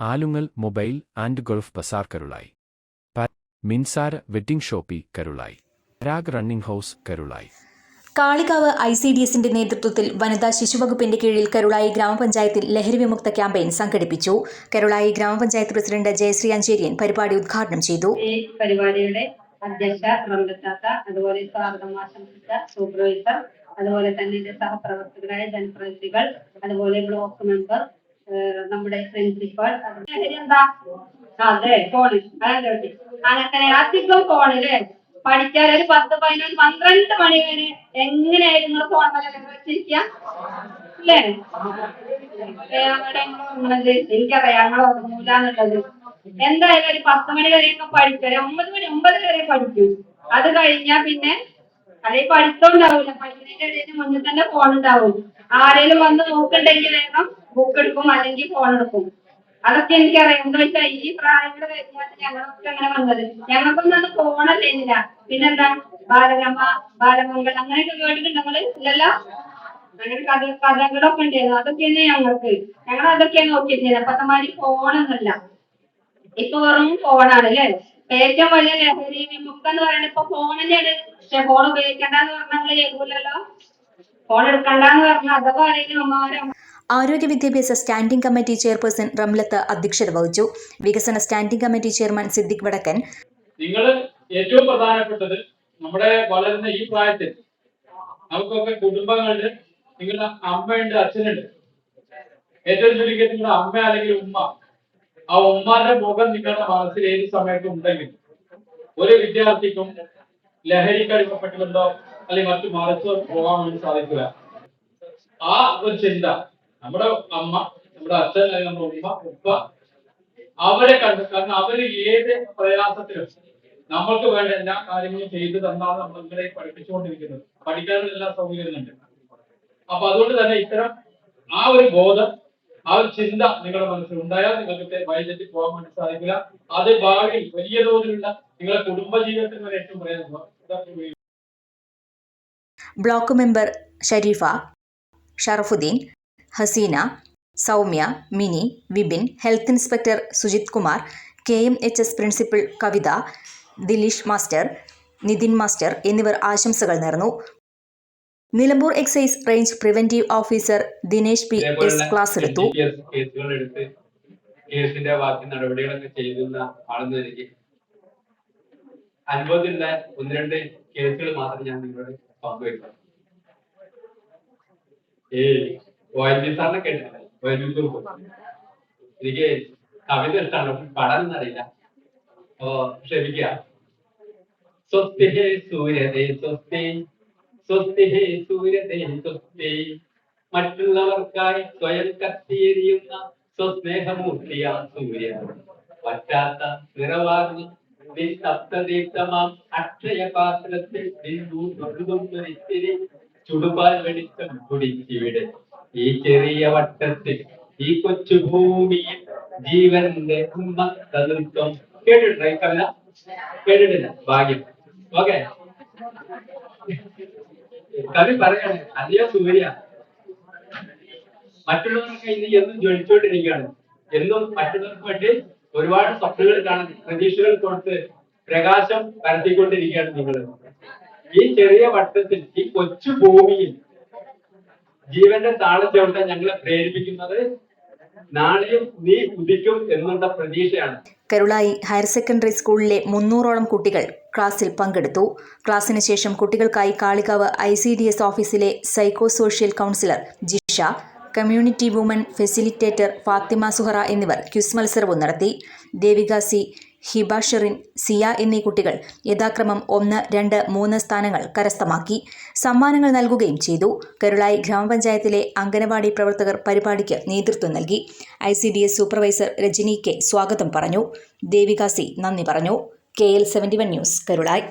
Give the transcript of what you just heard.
Alungal mobile and gulf bazaar Karulai Minsara wedding shoppy Karulai. Raag running house Karulai. Kalikavu I C D എസിന്റെ നേതൃത്വത്തിൽ വനിതാ ശിശുവകുപ്പിന്റെ കീഴിൽ കരുളായി ഗ്രാമപഞ്ചായത്തിൽ ലഹരി വിമുക്ത ക്യാമ്പയിൻ സംഘടിപ്പിച്ചു. കരുളായി ഗ്രാമപഞ്ചായത്ത് പ്രസിഡന്റ് ജയശ്രീ അഞ്ചേരിയൻ പരിപാടി ഉദ്ഘാടനം ചെയ്തു. ഈ പരിപാടിയുടെ അധ്യക്ഷ അതുപോലെ സ്വാഗതം ആശംസിച്ച സൂപ്പർവൈസർ അതുപോലെ തന്നെ സഹപ്രവർത്തകരായ ജനപ്രതിനിധികൾ അതുപോലെ ബ്ലോക്ക് മെമ്പർ നമ്മുടെ പ്രിൻസിപ്പൾ എന്താ അതെ ഫോണ് ഫോണിൽ പഠിക്കാൻ ഒരു പത്ത് പതിനൊന്ന് പന്ത്രണ്ട് മണി വരെ എങ്ങനെയായിരുന്നു നിങ്ങൾ ഫോൺ വെച്ചിരിക്കുക? അല്ലേ എനിക്കറിയാം ഞങ്ങൾ ഉറങ്ങൂലെന്നുള്ളത് എന്തായാലും ഒരു പത്ത് മണി വരെയൊക്കെ പഠിക്കും ഒമ്പത് മണി ഒമ്പത് വരെ പഠിക്കും. അത് കഴിഞ്ഞാ പിന്നെ അല്ലെങ്കിൽ പഠിത്തം ഉണ്ടാവില്ല പഠിക്കുന്നതിന്റെ ഇടയിൽ മുന്നിൽ തന്നെ ഫോൺ ഉണ്ടാവും. ആരെങ്കിലും വന്ന് നോക്കണ്ടെങ്കിൽ വേഗം ബുക്ക് എടുക്കും അല്ലെങ്കിൽ ഫോൺ എടുക്കും. അതൊക്കെ എനിക്കറിയാം. എന്താ വെച്ചാൽ ഈ പ്രായങ്ങളുടെ വ്യത്യാസം ഞങ്ങളൊക്കെ അങ്ങനെ വന്നത്. ഞങ്ങൾക്കൊന്നും ഫോണല്ലേ ഇല്ല പിന്നെന്താ? ബാലരമ ബാലമംഗളം അങ്ങനെയൊക്കെ കേട്ടിട്ടുണ്ട് നമ്മൾ. ഇല്ലല്ലോ? അങ്ങനെ കഥ കഥകളൊക്കെ ഉണ്ടായിരുന്നു. അതൊക്കെയാണ് ഞങ്ങൾക്ക്. ഞങ്ങൾ അതൊക്കെയാണ് നോക്കിയിരുന്നത്. അപ്പത്തമാരി ഫോണൊന്നുമില്ല ഇപ്പൊ വെറും ഫോണാണ് അല്ലേ? ഏറ്റവും വലിയ ലഹരി വിമുക്തം എന്ന് പറയുന്നത് ഇപ്പൊ ഫോൺ തന്നെയാണ് പക്ഷെ ഫോൺ ഉപയോഗിക്കണ്ടെന്ന് പറഞ്ഞാൽ നമ്മൾ കേൾക്കൂലല്ലോ. ഫോൺ എടുക്കണ്ടെന്ന് പറഞ്ഞാൽ അതൊക്കെ ആരെങ്കിലും അമ്മമാരോ ആരോഗ്യ വിദ്യാഭ്യാസ സ്റ്റാൻഡിംഗ് കമ്മിറ്റി ചെയർപേഴ്സൺ റംലത്ത് അധ്യക്ഷത വഹിച്ചു. വികസന സ്റ്റാൻഡിംഗ് കമ്മിറ്റി ചെയർമാൻ സിദ്ദിഖ് വടക്കൻ. നിങ്ങൾ ഏറ്റവും പ്രധാനപ്പെട്ടത് നമ്മുടെ വളരുന്ന ഈ പ്രായത്തിൽ നമുക്കൊക്കെ കുടുംബങ്ങളിൽ നിങ്ങളുടെ അമ്മയുണ്ട് അച്ഛനുണ്ട്. ഏറ്റവും ചുരുക്കി നിങ്ങളുടെ അമ്മ അല്ലെങ്കിൽ ഉമ്മ. ആ ഉമ്മാന്റെ മുഖം നിങ്ങളുടെ മനസ്സിൽ ഏത് സമയത്തും ഉണ്ടെങ്കിൽ ഒരു വിദ്യാർത്ഥിക്കും ലഹരി കഴിക്കപ്പെട്ടിട്ടുണ്ടോ അല്ലെങ്കിൽ മറ്റു മറിച്ച് പോകാൻ വേണ്ടി സാധിക്കില്ല. ആ ഒരു ചിന്ത നമ്മുടെ അമ്മ നമ്മുടെ അച്ഛൻ അല്ലെങ്കിൽ നമ്മുടെ ഉമ്മ ഉപ്പ അവരെ കണ്ട് കാരണം അവർ ഏത് പ്രയാസത്തിലും നമ്മൾക്ക് വേണ്ട എല്ലാ കാര്യങ്ങളും ചെയ്തു തന്നാണ് നമ്മൾ ഇവരെ പഠിപ്പിച്ചുകൊണ്ടിരിക്കുന്നത്. പഠിക്കാനുള്ള എല്ലാ സൗകര്യങ്ങളുണ്ട് അപ്പൊ അതുകൊണ്ട് തന്നെ ഇത്തരം ആ ഒരു ബോധം ആ ഒരു ചിന്ത നിങ്ങളുടെ മനസ്സിൽ ഉണ്ടായാൽ നിങ്ങൾക്ക് വൈദ്യത്തിൽ പോകാൻ വേണ്ടി സാധിക്കില്ല. അത് ഭാവിയിൽ വലിയ തോതിലുള്ള നിങ്ങളുടെ കുടുംബജീവിതത്തിന് വരെ ഏറ്റവും പറയാൻ block member Sharifa Sharafuddin Haseena Soumya Mini Vipin health inspector Sujith Kumar K M H S principal Kavitha Dileesh master Nithin master എന്നിവർ ആശംസകൾ നേർന്നു. Nilambur excise range preventive officer Dinesh P S class എടുത്തു കേസിന്റെ ബാക്കി നടപടികളൊക്കെ ചെയ്യുന്ന ആളെന്ന് എനിക്ക് അനുഭവത്തിലുള്ള ഒന്ന് രണ്ട് കേസുകൾ മാത്രം ഞാൻ നിങ്ങളോട് പങ്കുവയ്ക്കാം. ഏ വൈദ്യ സാറിനെ വൈദ്യുതി എനിക്ക് കവിത ഇഷ്ടമാണ് പടം എന്നറിയില്ല. ക്ഷമിക്കുക. സ്വസ്തി സൂര്യതേ സ്വസ്തി സ്വസ്തി സൂര്യതേ സ്വസ്തി. മറ്റുള്ളവർക്കായി സ്വയം കത്തിയെരിയുന്ന സ്വസ്നേഹമൂർത്തിയാ സൂര്യൻ. പറ്റാത്ത നിറവാർന്ന നിസ്തപ്തദീപ്തമാം അക്ഷയ പാത്രത്തിൽ ഇത്തിരി ചുടുപാൽ വെളിച്ചം കുടിച്ചിവിടെ. ഈ ചെറിയ വട്ടത്തിൽ ഈ കൊച്ചു ഭൂമിയിൽ ജീവന്റെ ഉമ്മത്തതൃത്വം കേട്ടിട്ടുണ്ടോ ഈ കേട്ടിട്ടില്ല. ഭാഗ്യം. ഓക്കെ. കവി പറയാണ് അതെയോ സൂര്യ? മറ്റുള്ളവർക്ക് ഇന്ന് എന്നും ജ്വലിച്ചുകൊണ്ടിരിക്കുകയാണ് എന്നും മറ്റുള്ളവർക്ക് വേണ്ടി ഒരുപാട് സ്വപ്നങ്ങൾ കാണാൻ പ്രതീക്ഷകൾ കൊടുത്ത് പ്രകാശം പരത്തിക്കൊണ്ടിരിക്കുകയാണ് നിങ്ങൾ ഈ ചെറിയ വട്ടത്തിൽ ഈ കൊച്ചു ഭൂമിയിൽ ജീവന്റെ താളം ചവിട്ടാൻ ഞങ്ങളെ പ്രേരിപ്പിക്കുന്നത് നാളെയും നീ ഉദിക്കും എന്നുള്ള പ്രതീക്ഷയാണ്. കരുളായി ഹയർ സെക്കൻഡറി സ്കൂളിലെ മുന്നൂറോളം കുട്ടികൾ ക്ലാസ്സിൽ പങ്കെടുത്തു. ക്ലാസ്സിന് ശേഷം കുട്ടികൾക്കായി Kalikavu I C D S ഓഫീസിലെ psycho social counsellor Jisha community woman facilitator Fathima Suhara എന്നിവർ ക്യുസ് മത്സരവും നടത്തി. ദേവിക സി ഹിബ ഷെറിൻ സിയ എന്നീ കുട്ടികൾ യഥാക്രമം ഒന്ന് രണ്ട് മൂന്ന് സ്ഥാനങ്ങൾ കരസ്ഥമാക്കി. സമ്മാനങ്ങൾ നൽകുകയും ചെയ്തു. കരുളായി ഗ്രാമപഞ്ചായത്തിലെ അംഗനവാടി പ്രവർത്തകർ പരിപാടിക്ക് നേതൃത്വം നൽകി. ഐ സൂപ്പർവൈസർ രജനി കെ സ്വാഗതം പറഞ്ഞു. ദേവികാസി നന്ദി പറഞ്ഞു. K L seventy one news Karulai